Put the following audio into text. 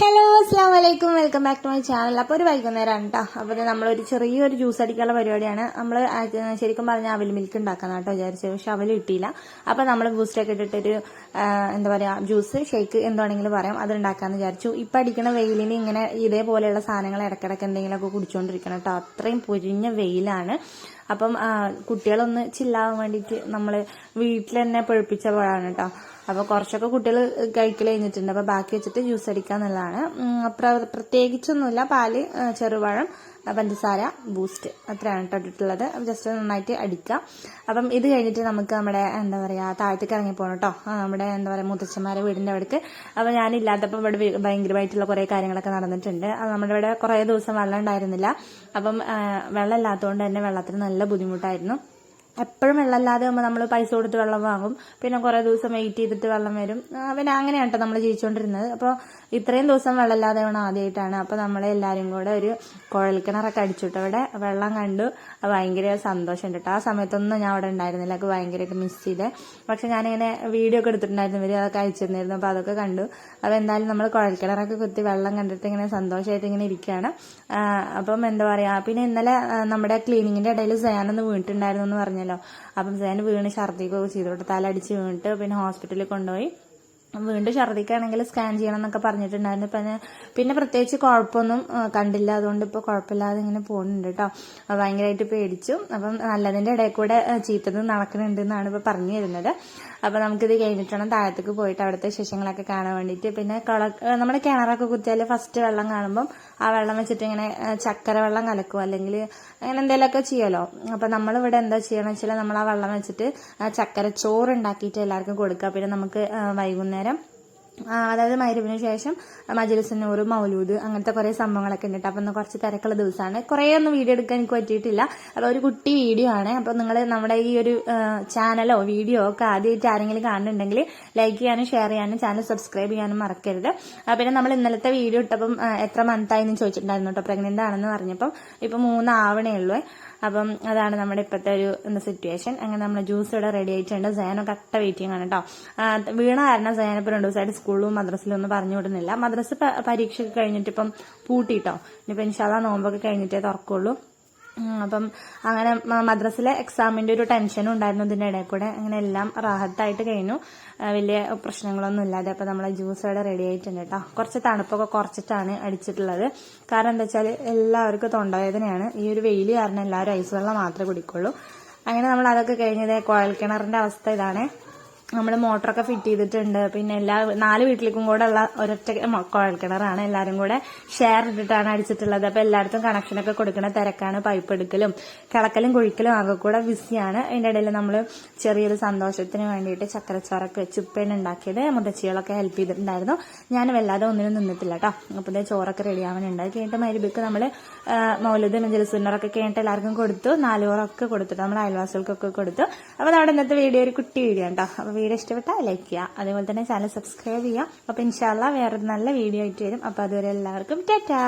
Hello അസ്സാം വലൈക്കും welcome back to my channel അപ്പോൾ ഒരു വൈകുന്നേരം കേട്ടോ അപ്പോൾ നമ്മളൊരു ചെറിയൊരു ജ്യൂസ് അടിക്കാനുള്ള പരിപാടിയാണ്. നമ്മൾ ശരിക്കും പറഞ്ഞാൽ അവൽ മിൽക്ക് ഉണ്ടാക്കാൻ കേട്ടോ വിചാരിച്ചത്. പക്ഷെ അവൽ കിട്ടിയില്ല. അപ്പോൾ നമ്മൾ ബൂസ്റ്റൊക്കെ ഇട്ടിട്ടൊരു എന്താ പറയുക ജ്യൂസ് ഷേക്ക് എന്താണെങ്കിലും പറയാം. അത് ഉണ്ടാക്കാമെന്ന് വിചാരിച്ചു. ഇപ്പം അടിക്കുന്ന വെയിലിന് ഇങ്ങനെ ഇതേപോലെയുള്ള സാധനങ്ങൾ ഇടയ്ക്കിടയ്ക്ക് എന്തെങ്കിലുമൊക്കെ കുടിച്ചുകൊണ്ടിരിക്കണം കേട്ടോ അത്രയും പൊരിഞ്ഞ വെയിലാണ്. അപ്പം കുട്ടികളൊന്ന് ചില്ലാവാൻ വേണ്ടിയിട്ട് നമ്മൾ വീട്ടിൽ തന്നെ പൊഴിപ്പിച്ച പോഴാണ് കേട്ടോ അപ്പോൾ കുറച്ചൊക്കെ കുട്ടികൾ കഴിക്കൽ കഴിഞ്ഞിട്ടുണ്ട്. അപ്പോൾ ബാക്കി വെച്ചിട്ട് ജ്യൂസ് അടിക്കുക എന്നുള്ളതാണ് പ്രത്യേകിച്ചൊന്നുമില്ല. പാൽ ചെറുപഴം പഞ്ചസാര ബൂസ്റ്റ്. അത്രയാണ് ഇട്ടിട്ടുള്ളത്. ജസ്റ്റ് നന്നായിട്ട് അടിക്കുക അപ്പം ഇത് കഴിഞ്ഞിട്ട് നമുക്ക് നമ്മുടെ എന്താ പറയുക താഴത്തേക്ക് ഇറങ്ങി പോകണം കേട്ടോ. നമ്മുടെ എന്താ പറയുക മുത്തച്ഛന്മാരെ വീടിന്റെ അവിടേക്ക് അപ്പോൾ ഞാനില്ലാത്തപ്പോൾ ഇവിടെ ഭയങ്കരമായിട്ടുള്ള കുറേ കാര്യങ്ങളൊക്കെ നടന്നിട്ടുണ്ട്. അത് നമ്മുടെ ഇവിടെ കുറേ ദിവസം വെള്ളം ഉണ്ടായിരുന്നില്ല. അപ്പം വെള്ളം ഇല്ലാത്തതുകൊണ്ട് തന്നെ വെള്ളത്തിന് നല്ല ബുദ്ധിമുട്ടായിരുന്നു. എപ്പോഴും വെള്ളമില്ലാതെ ആകുമ്പോൾ നമ്മൾ പൈസ കൊടുത്ത് വെള്ളം വാങ്ങും. പിന്നെ കുറേ ദിവസം വെയിറ്റ് ചെയ്തിട്ട് വെള്ളം വരും. പിന്നെ അങ്ങനെയാണ് കേട്ടോ നമ്മൾ ജീവിച്ചുകൊണ്ടിരുന്നത് അപ്പോൾ ഇത്രയും ദിവസം വെള്ളമില്ലാതെ വേണം ആദ്യമായിട്ടാണ് അപ്പോൾ നമ്മളെല്ലാവരും കൂടെ ഒരു കുഴൽക്കിണറൊക്കെ അടിച്ചിട്ട് അവിടെ വെള്ളം കണ്ടു. ഭയങ്കര സന്തോഷം കേട്ടോ ആ സമയത്തൊന്നും ഞാൻ അവിടെ ഉണ്ടായിരുന്നില്ല. ഒക്കെ ഭയങ്കരമായിട്ട് മിസ് ചെയ്തേ. പക്ഷെ ഞാനിങ്ങനെ വീഡിയോ ഒക്കെ എടുത്തിട്ടുണ്ടായിരുന്നു. ഇവർ അതൊക്കെ അയച്ചിരുന്നായിരുന്നു അപ്പോൾ അതൊക്കെ കണ്ടു. അപ്പോൾ എന്തായാലും നമ്മൾ കുഴൽക്കിണറൊക്കെ കുത്തി വെള്ളം കണ്ടിട്ട് ഇങ്ങനെ സന്തോഷമായിട്ട് ഇങ്ങനെ ഇരിക്കുകയാണ് അപ്പം എന്താ പറയുക പിന്നെ ഇന്നലെ നമ്മുടെ ക്ലീനിങ്ങിന്റെ ഇടയിൽ സയാനൊന്ന് വീണിട്ടുണ്ടായിരുന്നു എന്ന് പറഞ്ഞല്ലോ. അപ്പം സേന വീണ് ഛർദ്ദിക്കുകയൊക്കെ ചെയ്തോട്ട്. തലടിച്ച് വീണിട്ട് പിന്നെ ഹോസ്പിറ്റലിൽ കൊണ്ടുപോയി. വീണ്ടും ഛർദ്ദിക്കുകയാണെങ്കിൽ സ്കാൻ ചെയ്യണം എന്നൊക്കെ പറഞ്ഞിട്ടുണ്ടായിരുന്നു. പിന്നെ പിന്നെ പ്രത്യേകിച്ച് കുഴപ്പമൊന്നും കണ്ടില്ല. അതുകൊണ്ട് ഇപ്പോൾ കുഴപ്പമില്ലാതെ ഇങ്ങനെ പോകുന്നുണ്ട് കേട്ടോ ഭയങ്കരമായിട്ട് പേടിച്ചു. അപ്പം നല്ലതിന്റെ ഇടയിൽ കൂടെ ചീത്തത് നടക്കുന്നുണ്ട് എന്നാണ് ഇപ്പോൾ പറഞ്ഞു തരുന്നത് അപ്പോൾ നമുക്കിത് കഴിഞ്ഞിട്ട് വേണം താഴത്തേക്ക് പോയിട്ട് അവിടുത്തെ വിശേഷങ്ങളൊക്കെ കാണാൻ വേണ്ടിയിട്ട്. പിന്നെ കള നമ്മുടെ കിണറൊക്കെ കുത്തിയാൽ ഫസ്റ്റ് വെള്ളം കാണുമ്പം ആ വെള്ളം വെച്ചിട്ട് ഇങ്ങനെ ചക്കര വെള്ളം കലക്കും. അല്ലെങ്കിൽ അങ്ങനെ എന്തെങ്കിലുമൊക്കെ ചെയ്യുമല്ലോ നമ്മൾ നമ്മളിവിടെ എന്താ ചെയ്യണമെന്ന് വെച്ചാൽ നമ്മൾ ആ വെള്ളം വെച്ചിട്ട് ചക്കര ചോറ് ഉണ്ടാക്കിയിട്ട് എല്ലാവർക്കും കൊടുക്കുക. പിന്നെ നമുക്ക് വൈകുന്നേരം അതായത് മൈരവിന് ശേഷം മജലിസിനൂറ് മൗലൂദ് അങ്ങനത്തെ കുറേ സംഭവങ്ങളൊക്കെ ഉണ്ട് അപ്പം ഇന്ന് കുറച്ച് തിരക്കുള്ള ദിവസമാണ് കുറേ ഒന്നും വീഡിയോ എടുക്കാൻ എനിക്ക് പറ്റിയിട്ടില്ല. അപ്പോൾ ഒരു കുട്ടി വീഡിയോ ആണ്. അപ്പൊ നിങ്ങൾ നമ്മുടെ ഈ ഒരു ചാനലോ വീഡിയോ ഒക്കെ ആദ്യമായിട്ട് ആരെങ്കിലും കാണുന്നുണ്ടെങ്കിൽ ലൈക്ക് ചെയ്യാനും ഷെയർ ചെയ്യാനും ചാനൽ സബ്സ്ക്രൈബ് ചെയ്യാനും മറക്കരുത്. പിന്നെ നമ്മൾ ഇന്നലത്തെ വീഡിയോ ഇട്ടപ്പം എത്ര മന്ത് ആയിന്ന് ചോദിച്ചിട്ടുണ്ടായിരുന്നു കേട്ടോ പ്രഗ്നന്റ് ആണെന്ന് പറഞ്ഞപ്പം ഇപ്പം മൂന്നാവണേ ഉള്ളൂ. അപ്പം അതാണ് നമ്മുടെ ഇപ്പോഴത്തെ ഒരു സിറ്റുവേഷൻ അങ്ങനെ നമ്മൾ ജ്യൂസ് ഇവിടെ റെഡി ആയിട്ടുണ്ട്. സയാനൊക്കെ കട്ട വെയിറ്റിംഗ് ആണ് കേട്ടോ വീണ കാരണം സയാന ഇപ്പൊ രണ്ടു ദിവസമായിട്ട് സ്കൂളിലും മദ്രസിലും ഒന്നും പറഞ്ഞു വിടുന്നില്ല. മദ്രസ് പരീക്ഷയൊക്കെ പരീക്ഷ കഴിഞ്ഞിട്ട് ഇപ്പം പൂട്ടിട്ടോ. ഇനിയിപ്പോൾ ഇൻഷാല്ല നോമ്പൊക്കെ കഴിഞ്ഞിട്ടേ തുറക്കുള്ളൂ. അപ്പം അങ്ങനെ മദ്രസിലെ എക്സാമിന്റെ ഒരു ടെൻഷനും ഉണ്ടായിരുന്നു ഇതിന്റെ ഇടയിൽ കൂടെ. അങ്ങനെ എല്ലാം റാഹത്തായിട്ട് കഴിഞ്ഞു. വലിയ പ്രശ്നങ്ങളൊന്നും ഇല്ലാതെ അപ്പൊ നമ്മളെ ജ്യൂസ് ഇവിടെ റെഡി ആയിട്ടുണ്ട് കേട്ടോ കുറച്ച് തണുപ്പൊക്കെ കുറച്ചിട്ടാണ് അടിച്ചിട്ടുള്ളത്. കാരണം എന്താ വെച്ചാൽ എല്ലാവർക്കും തൊണ്ടവേദനയാണ്. ഈ ഒരു വെയിൽ കാരണം എല്ലാവരും ഐസ് വെള്ളം മാത്രമേ കുടിക്കുള്ളൂ. അങ്ങനെ നമ്മൾ അതൊക്കെ കഴിഞ്ഞത് കുഴൽ കിണറിന്റെ അവസ്ഥ ഇതാണ്. നമ്മൾ മോട്ടറൊക്കെ ഫിറ്റ് ചെയ്തിട്ടുണ്ട്. പിന്നെ എല്ലാ നാല് വീട്ടിലേക്കും കൂടെ ഉള്ള ഒരൊറ്റ കുഴൽക്കിണറാണ് എല്ലാവരും കൂടെ ഷെയർ ഇട്ടിട്ടാണ് അടിച്ചിട്ടുള്ളത്. അപ്പൊ എല്ലായിടത്തും കണക്ഷനൊക്കെ കൊടുക്കുന്ന തിരക്കാണ് പൈപ്പ് എടുക്കലും കിളക്കലും കുഴിക്കലും ആകെ കൂടെ ബിസിയാണ് അതിന്റെ ഇടയിൽ നമ്മൾ ചെറിയൊരു സന്തോഷത്തിന് വേണ്ടിയിട്ട് ചക്കരച്ചോറൊക്കെ വെച്ച് ഉപ്പേണ് ഉണ്ടാക്കിയത് മുതച്ചികളൊക്കെ ഹെൽപ്പ് ചെയ്തിട്ടുണ്ടായിരുന്നു. ഞാൻ വല്ലാതെ ഒന്നിനും നിന്നിട്ടില്ല കേട്ടോ അപ്പൊ ഇതേ ചോറൊക്കെ റെഡി ആവാനുണ്ട് അത് കഴിഞ്ഞിട്ട് മരുബിക്ക് നമ്മൾ മൗലൂദ് നജലസുന്നറൊക്കെ കഴിഞ്ഞിട്ട് എല്ലാവർക്കും കൊടുത്തു. നാലുപുറമൊക്കെ കൊടുത്തിട്ട് നമ്മൾ അയൽവാസികൾക്കൊക്കെ കൊടുത്തു. അപ്പൊ നമ്മുടെ ഇന്നത്തെ വീഡിയോ ഒരു കുട്ടി വീഡിയോ കേട്ടോ വീഡിയോ ഇഷ്ടപ്പെട്ടാൽ ലൈക്ക് ചെയ്യുക അതുപോലെ തന്നെ ചാനൽ സബ്സ്ക്രൈബ് ചെയ്യാം. അപ്പൊ ഇൻഷാല്ല വേറൊരു നല്ല വീഡിയോ ആയിട്ട് വരും. അപ്പോൾ അതുവരെ എല്ലാവർക്കും ടാറ്റാ.